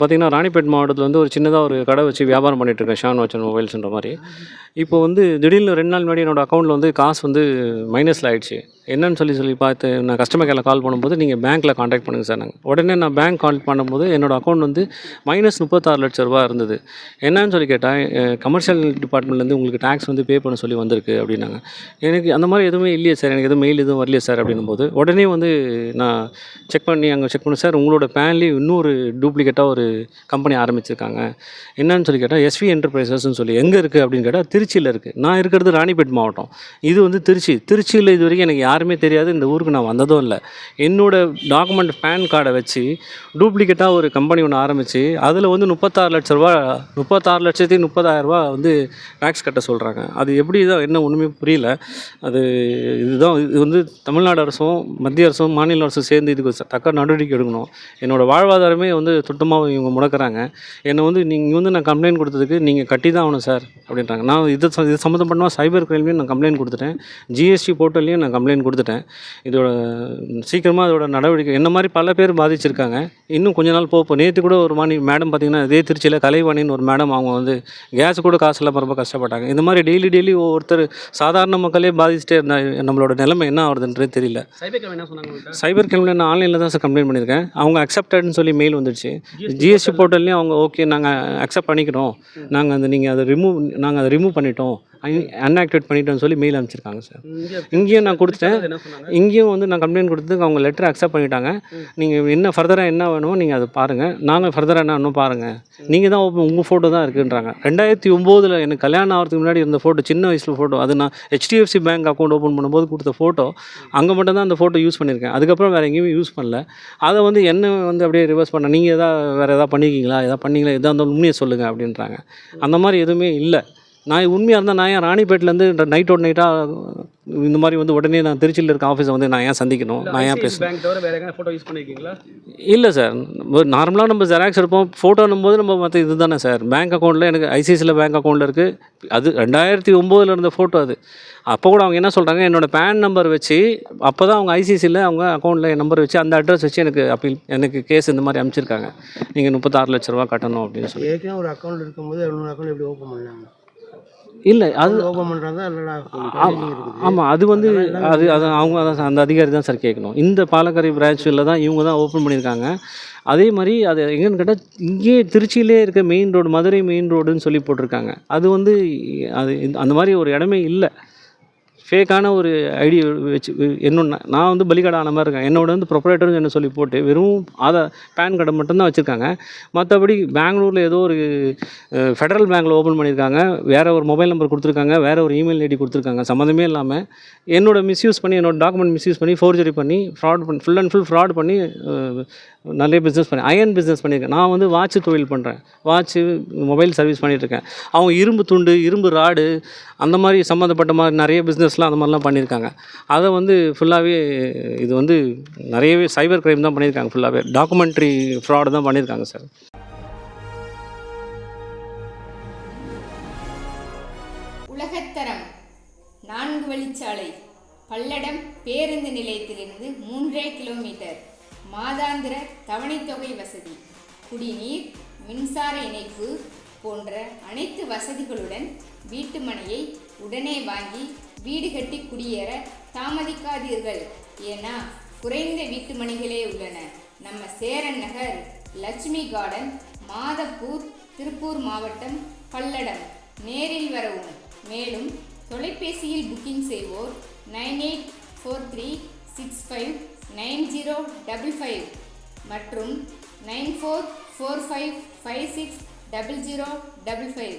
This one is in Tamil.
பார்த்தீங்கன்னா ராணிப்பேட் மாவட்டத்தில் வந்து ஒரு சின்னதாக ஒரு கடை வச்சு வியாபாரம் பண்ணிட்டு இருக்கேன் ஷான் வாட்சன் மொபைல்ஸ்ன்ற மாதிரி. இப்போ வந்து திடீர்னு ரெண்டு நாள் முன்னாடி என்னோடய அக்கௌண்ட்டில் வந்து காசு வந்து மைனஸில் ஆகிடுச்சு என்னன்னு சொல்லி சொல்லி பார்த்து நான் கஸ்டமர் கேரில் கால் பண்ணும்போது நீங்கள் பேங்க்கில் காண்டாக்ட் பண்ணுங்கள் சார் நாங்கள் உடனே நான் பேங்க் கால் பண்ணும்போது என்னோட அக்கௌண்ட் வந்து மைனஸ் முப்பத்தாறு லட்ச ரூபா இருந்தது. என்னன்னு சொல்லி கேட்டேன் கமர்ஷியல் டிபார்ட்மெண்ட்லேருந்து உங்களுக்கு டேக்ஸ் வந்து பே பண்ண சொல்லி வந்திருக்கு அப்படின்னாங்க. எனக்கு அந்த மாதிரி எதுவுமே இல்லையே சார் எனக்கு எதுவும் மெயில் எதுவும் வரலையே சார் அப்படின்னும் போது உடனே வந்து நான் செக் பண்ணி அங்கே செக் பண்ணேன் சார் உங்களோட பேன்லேயே இன்னொரு டூப்ளிகேட்டாக ஒரு கம்பெனி ஆரம்பிச்சிருக்காங்க. என்னன்னு சொல்லி கேட்டால் எஸ்வி என்டர்பிரைசஸ்ன்னு சொல்லி எங்கே இருக்குது அப்படின்னு கேட்டால் திருச்சியில் இருக்குது நான் இருக்கிறது ராணிப்பேட் மாவட்டம். இது வந்து திருச்சி. திருச்சியில் இது வரைக்கும் எனக்கு யாருமே தெரியாது. இந்த ஊருக்கு நான் வந்ததும் இல்லை. என்னோட டாக்குமெண்ட் பேன் கார்டை வச்சு டூப்ளிகேட்டாக ஒரு கம்பெனி ஒன்று ஆரம்பித்து அதில் வந்து முப்பத்தாறு லட்ச ரூபா முப்பத்தாறு லட்சத்தி முப்பதாயிரரூபா வந்து டேக்ஸ் கட்ட சொல்கிறாங்க அது எப்படி தான் என்ன ஒன்றுமே புரியல. அது இதுதான் இது வந்து தமிழ்நாடு அரசும் மத்திய அரசும் மாநில அரசும் சேர்ந்து இதுக்கு தக்க நடவடிக்கை எடுக்கணும். என்னோடய வாழ்வாதாரமே வந்து சுத்தமாக இவங்க முடக்கிறாங்க. என்னை வந்து நீங்கள் வந்து நான் கம்ப்ளைண்ட் கொடுத்ததுக்கு நீங்கள் கட்டி தான் ஆகணும் சார் அப்படின்றாங்க. நான் இது இது சம்மந்தப்பட்டமாக சைபர் கிரைம்லேயும் நான் கம்ப்ளைண்ட் கொடுத்துட்டேன். ஜிஎஸ்டி போர்ட்டல்லையும் நான் கம்ப்ளைண்ட் கொடுத்துட்டேன். இதோட சீக்கிரமாக அதோட நடவடிக்கை என்ன மாதிரி பல பேர் பாதிச்சிருக்காங்க. இன்னும் கொஞ்ச நாள் போக நேற்று கூட ஒரு மாணி மேடம் பார்த்தீங்கன்னா இதே திருச்சியில் கலைவாணின்னு ஒரு மேடம் அவங்க வந்து கேஸ் கூட காசு இல்லாமல் ரொம்ப கஷ்டப்பட்டாங்க. இந்த மாதிரி டெய்லி டெய்லி ஒவ்வொருத்தர் சாதாரண மக்களே பாதிச்சுட்டே இருந்தா நம்மளோட நிலைமை என்ன ஆகுதுன்றது தெரியல. சைபர் கிரைம் என்ன சொன்னாங்க உங்கள்கிட்ட சைபர் கிரைமில் நான் ஆன்லைனில் தான் சார் கம்ப்ளைண்ட் பண்ணியிருக்கேன். அவங்க அக்செப்டட்னு சொல்லி மெயில் வந்துடுச்சு. ஜிஎஸ்டி போர்ட்டல்லையும் அவங்க ஓகே நாங்கள் அக்செப்ட் பண்ணிக்கிறோம். நாங்கள் அந்த நீங்கள் அதை ரிமூவ் நாங்கள் அதை ரிமூவ் பண்ணிட்டோம். அன்ஆக்டிவேட் பண்ணிட்டோம்னு சொல்லி மெயில் அனுப்பிச்சிருக்காங்க சார் இங்கே இங்கேயும் நான் கொடுத்துட்டேன். இங்கேயும் வந்து நான் கம்ப்ளைண்ட் கொடுத்ததுக்கு அவங்க லெட்டர் அக்செப்ட் பண்ணிட்டாங்க. நீங்கள் என்ன ஃபர்தராக என்ன வேணுமோ நீங்கள் அதை பாருங்கள் நாங்கள் ஃபர்தராக என்ன வேணும் பாருங்கள் நீங்கள் தான் ஓப்பன் உங்கள் ஃபோட்டோ தான் இருக்குன்றாங்க. ரெண்டாயிரத்தி ஒம்போதில் எனக்கு கல்யாணம் ஆகிறதுக்கு முன்னாடி இருந்த ஃபோட்டோ சின்ன வயசில் ஃபோட்டோ அது நான் ஹெச்டிஎஃப்சி பேங்க் அக்கௌண்ட் ஓப்பன் பண்ணும்போது கொடுத்த ஃபோட்டோ அங்கே மட்டும் தான் அந்த ஃபோட்டோ யூஸ் பண்ணியிருக்கேன். அதுக்கப்புறம் வேறு எங்கேயுமே யூஸ் பண்ணல. அதை வந்து என்ன வந்து அப்படியே ரிவர்ஸ் பண்ண நீங்கள் எதாவது வேறு எதாவது பண்ணிக்கிங்களா எதாவது பண்ணீங்களா? எதாக இருந்தாலும் உண்மையை சொல்லுங்கள் அப்படின்றாங்க. அந்த மாதிரி எதுவுமே இல்லை. நான் உண்மையாக இருந்தால் நான் ஏன் ராணிப்பேட்டிலேருந்து நைட்டோட நைட்டாக இந்த மாதிரி வந்து உடனே நான் திருச்சியில் இருக்க ஆஃபீஸை வந்து நான் ஏன் சந்திக்கணும்? நான் ஏன் பேசணும் பேங்க் தவிர வேற எங்கே ஃபோட்டோ யூஸ் பண்ணியிருக்கீங்களா இல்லை சார் நார்மலாக நம்ம ஜெராக்ஸ் எடுப்போம். ஃபோட்டோன்னும் போது நம்ம மற்ற இது தானே சார் பேங்க் அக்கௌண்ட்டில் எனக்கு ஐசிஐசியில் பேங்க் அக்கௌண்ட்டில் இருக்குது அது ரெண்டாயிரத்தி ஒம்போதில் இருந்த ஃபோட்டோ அது. அப்போ கூட அவங்க என்ன சொல்கிறாங்க என்னோடய பேன் நம்பர் வச்சு அப்போ தான் அவங்க ஐசிஐசியில் அவங்க அக்கௌண்ட்டில் என் நம்பர் வச்சு அந்த அட்ரஸ் வச்சு எனக்கு அப்பீல் எனக்கு கேஸ் இந்த மாதிரி அனுப்பிச்சிருக்காங்க. நீங்கள் முப்பத்தாறு லட்ச ரூபா கட்டணும் அப்படின்னு சொல்லி. ஏற்கனவே ஒரு அக்கௌண்ட் இருக்கும்போது இன்னொரு அக்கௌண்ட் எப்படி ஓப்பன் பண்ணாங்க? இல்லை அது ஓப்பன் பண்ணுறாங்க இல்லைடா ஆமாம் அது வந்து அது அது அவங்க தான் அந்த அதிகாரி தான் சார் கேட்கணும். இந்த பாலக்கரை பிரான்ச்சில் தான் இவங்க தான் ஓப்பன் பண்ணியிருக்காங்க. அதே மாதிரி அது எங்கன்னு கேட்டால் இங்கேயே திருச்சியிலே இருக்க மெயின் ரோடு மதுரை மெயின் ரோடுன்னு சொல்லி போட்டிருக்காங்க. அது வந்து அது அந்த மாதிரி ஒரு இடமே இல்லை. ஃபேக்கான ஒரு ஐடி வச்சு என்னொன்று நான் வந்து பலிகடை ஆன மாதிரி இருக்கேன். என்னோட வந்து ப்ரொப்ரேட்டர்னு என்ன சொல்லி போட்டு வெறும் ஆதார் பேன் கார்டை மட்டும்தான் வச்சுருக்காங்க. மற்றபடி பெங்களூரில் ஏதோ ஒரு ஃபெடரல் பேங்க்கில் ஓப்பன் பண்ணியிருக்காங்க. வேறு ஒரு மொபைல் நம்பர் கொடுத்துருக்காங்க. வேறு ஒரு இமெயில் ஐடி கொடுத்துருக்காங்க. சம்மந்தமே இல்லாமல் என்னோட மிஸ்யூஸ் பண்ணி என்னோட டாக்குமெண்ட் மிஸ்யூஸ் பண்ணி ஃபோர்ஜரி பண்ணி ஃப்ராட் பண்ணி ஃபுல் அண்ட் ஃபுல் ஃப்ராட் பண்ணி நிறைய பிஸ்னஸ் பண்ணி அயன் பிஸ்னஸ் பண்ணியிருக்கேன். நான் வந்து வாட்ச் தொழில் பண்ணுறேன் வாட்ச்சு மொபைல் சர்வீஸ் பண்ணிகிட்ருக்கேன் அவங்க இரும்பு துண்டு இரும்பு ராடு அந்த மாதிரி சம்மந்தப்பட்ட மாதிரி நிறைய பிஸ்னஸ் பிஸ்னஸ்லாம் அந்த மாதிரிலாம் பண்ணியிருக்காங்க. அதை வந்து ஃபுல்லாகவே இது வந்து நிறையவே சைபர் க்ரைம் தான் பண்ணியிருக்காங்க ஃபுல்லாகவே டாக்குமெண்ட்ரி ஃப்ராடு தான் பண்ணியிருக்காங்க சார் உலகத்தரம் நான்கு வழிச்சாலை பல்லடம் பேருந்து நிலையத்திலிருந்து மூன்றே கிலோமீட்டர் மாதாந்திர தவணைத்தொகை வசதி குடிநீர் மின்சார இணைப்பு போன்ற அனைத்து வசதிகளுடன் வீட்டு மனையை உடனே வாங்கி வீடு கட்டி குடியேற தாமதிக்காதீர்கள். ஏன்னா குறைந்த வீட்டு மனைகளே உள்ளன. நம்ம சேரன் நகர் லட்சுமி கார்டன் மாதப்பூர் திருப்பூர் மாவட்டம் பல்லடம். நேரில் வரவும். மேலும் தொலைபேசியில் புக்கிங் செய்வோர் nine eight four three six five nine zero double five மற்றும் nine four four five five six double zero double five